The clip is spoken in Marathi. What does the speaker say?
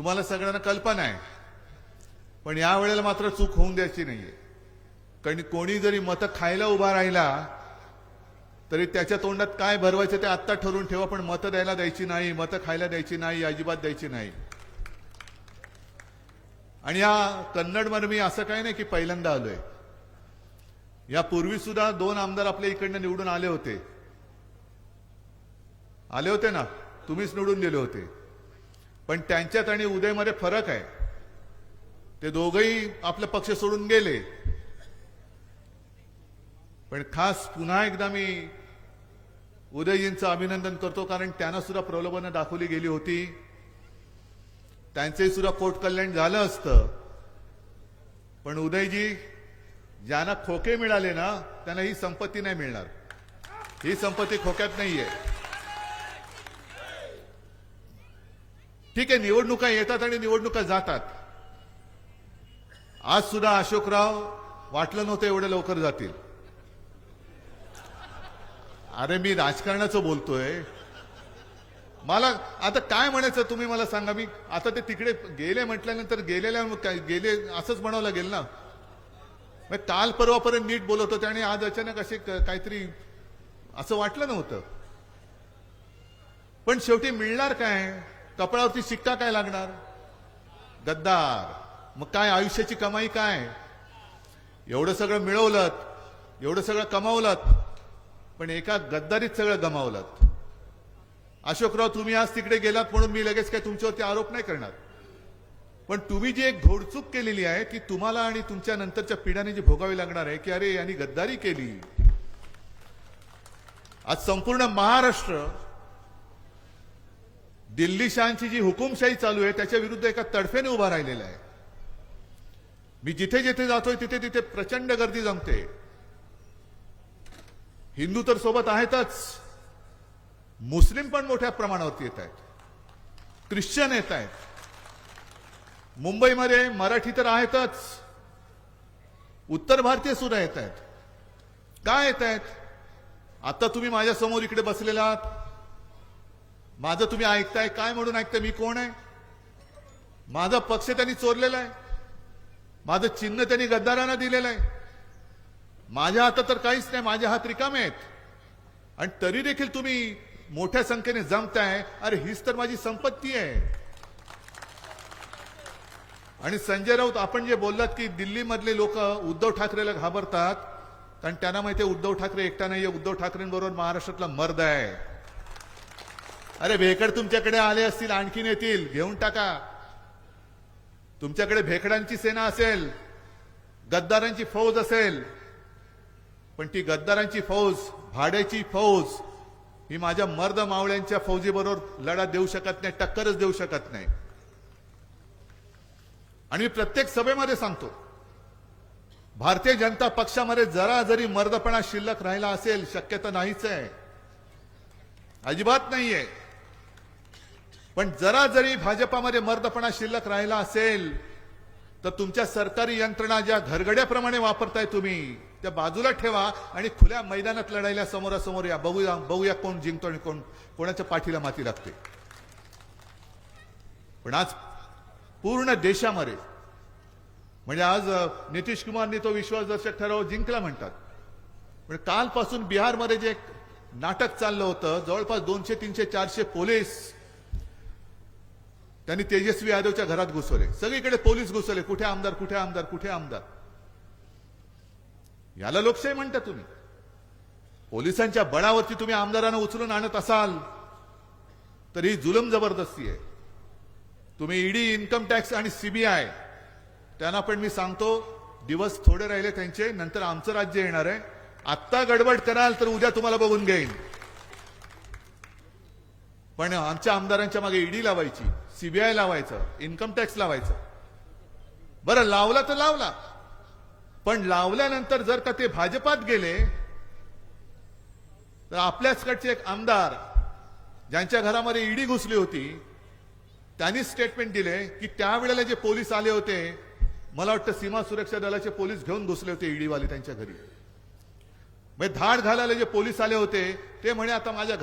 तुम्हाला सगळ्यांना कल्पना आहे. पण या वेळेला मात्र चूक होऊन द्यायची नाहीये. कारण कोणी जरी मतं खायला उभा राहिला तरी त्याच्या तोंडात काय भरवायचं ते आत्ता ठरवून ठेवा पण मतं द्यायला द्यायची नाही मतं खायला द्यायची नाही अजिबात द्यायची नाही. आणि या कन्नडमध्ये मी असं काही नाही की पहिल्यांदा आलोय. यापूर्वी सुद्धा दोन आमदार आपल्या इकडनं निवडून आले होते. आले होते ना? तुम्हीच निवडून दिले होते. पण त्यांच्यात आणि उदयमध्ये फरक आहे. ते दोघही आपला पक्ष सोडून गेले. पण खास पुन्हा एकदा मी उदयजींचं अभिनंदन करतो कारण त्यांना सुद्धा प्रलोभनं दाखवली गेली होती. त्यांचंही सुद्धा कोर्ट कल्याण झालं असतं. पण उदयजी ज्यांना खोके मिळाले ना त्यांना ही संपत्ती नाही मिळणार. ही संपत्ती खोक्यात नाहीये. ठीक आहे निवडणुका येतात आणि निवडणुका जातात. आज सुद्धा अशोकराव वाटलं नव्हतं एवढं लवकर जातील. अरे मी राजकारणाचं बोलतोय. मला आता काय म्हणायचं तुम्ही मला सांगा मी आता ते तिकडे गेले म्हटल्यानंतर गेलेल्या गेले असंच म्हणावं लागेल ना. मग काल परवापर्यंत नीट बोलत होते आणि आज अचानक असे काहीतरी असं वाटलं नव्हतं. पण शेवटी मिळणार काय? कपड्यावरती शिक्का काय लागणार? गद्दार. मग काय आयुष्याची कमाई काय? एवढं सगळं मिळवलं एवढं सगळं कमावलं पण एका गद्दारीत सगळं गमावलं अशोकराव तुम्ही आज तिकडे गेलात म्हणून मी लगेच काय तुमच्यावरती आरोप नाही करणार. पण तुम्ही जी एक घोडचूक केलेली आहे की तुम्हाला आणि तुमच्या नंतरच्या पिढ्याने जी भोगावी लागणार आहे की अरे यांनी गद्दारी केली. आज संपूर्ण महाराष्ट्र दिल्लीशांची जी हुकुमशाही चालू आहे त्याच्या विरुद्ध एका तडफेने उभा राहिलेला आहे. मी जिथे जिथे जातोय तिथे तिथे प्रचंड गर्दी जमते. हिंदू तर सोबत आहेतच. मुस्लिम पण मोठ्या प्रमाणावरती येत आहेत. ख्रिश्चन येत आहेत. मुंबईमध्ये मराठी तर आहेतच. उत्तर भारतीय सुद्धा येत आहेत. काय येत आहेत? आता तुम्ही माझ्यासमोर इकडे बसलेला आहात. माझं तुम्ही ऐकताय काय म्हणून ऐकताय मी कोण आहे? माझा पक्ष त्यांनी चोरलेला आहे. माझं चिन्ह त्यांनी गद्दारांना दिलेलं आहे. माझ्या हातात तर काहीच नाही माझे हात रिकामे आहेत. आणि तरी देखील तुम्ही मोठ्या संख्येने जमताय. अरे हीच तर माझी संपत्ती आहे. आणि संजय राऊत आपण जे बोललात की दिल्लीमधले लोक उद्धव ठाकरेला घाबरतात कारण त्यांना माहिती आहे उद्धव ठाकरे एकटा नाहीये. उद्धव ठाकरेंबरोबर महाराष्ट्रातला मर्द आहे. अरे भेकड तुमच्याकडे आले असतील आणखीन येतील. घेऊन टाका. तुमच्याकडे भेकडांची सेना असेल गद्दारांची फौज असेल पण ती गद्दारांची फौज भाड्याची फौज ही माझ्या मर्द मावळ्यांच्या फौजीबरोबर लढा देऊ शकत नाही टक्करच देऊ शकत नाही. आणि मी प्रत्येक सभेमध्ये सांगतो भारतीय जनता पक्षामध्ये जरा जरी मर्दपणा शिल्लक राहिला असेल शक्यता नाहीच आहे. अजिबात नाहीये. पण जरा जरी भाजपामध्ये मर्दपणा शिल्लक राहिला असेल तर तुमच्या सरकारी यंत्रणा ज्या घरगड्याप्रमाणे वापरताय तुम्ही त्या बाजूला ठेवा आणि खुल्या मैदानात लढायला समोरासमोर या. बघूया बघूया कोण जिंकतो आणि कोण कोणाच्या पाठीला माती लागते. पण आज पूर्ण देशामध्ये म्हणजे आज नितीश कुमारनी तो विश्वासदर्शक ठराव जिंकला म्हणतात. पण कालपासून बिहारमध्ये जे एक नाटक चाललं होतं जवळपास दोनशे तीनशे चारशे पोलीस त्यांनी तेजस्वी यादवच्या घरात घुसवले. सगळीकडे पोलीस घुसवले. कुठे आमदार कुठे आमदार कुठे आमदार? याला लोकशाही म्हणता तुम्ही. पोलिसांच्या बळावरती तुम्ही आमदारांना उचलून आणत असाल तर ही जुलम जबरदस्ती आहे. तुम्ही ईडी इन्कम टॅक्स आणि सीबीआय त्यांना पण मी सांगतो दिवस थोडे राहिले त्यांचे नंतर आमचं राज्य येणार आहे. आत्ता गडबड कराल तर उद्या तुम्हाला बघून घेईन. पण आमच्या आमदारांच्या मागे ईडी लावायची सीबीआय लावायचं इन्कम टॅक्स लावायचं. बरं लावला तर लावला. पण लावल्यानंतर जर का ते भाजपात गेले तर आपल्याचकडचे एक आमदार ज्यांच्या घरामध्ये ईडी घुसली होती त्यांनी स्टेटमेंट दिले की त्यावेळेला जे पोलीस आले होते मला वाटतं सीमा सुरक्षा दलाचे पोलीस घेऊन घुसले होते ईडीवाले त्यांच्या घरी. म्हणजे धाड घालायला जे पोलीस आले होते ते म्हणे आता माझ्या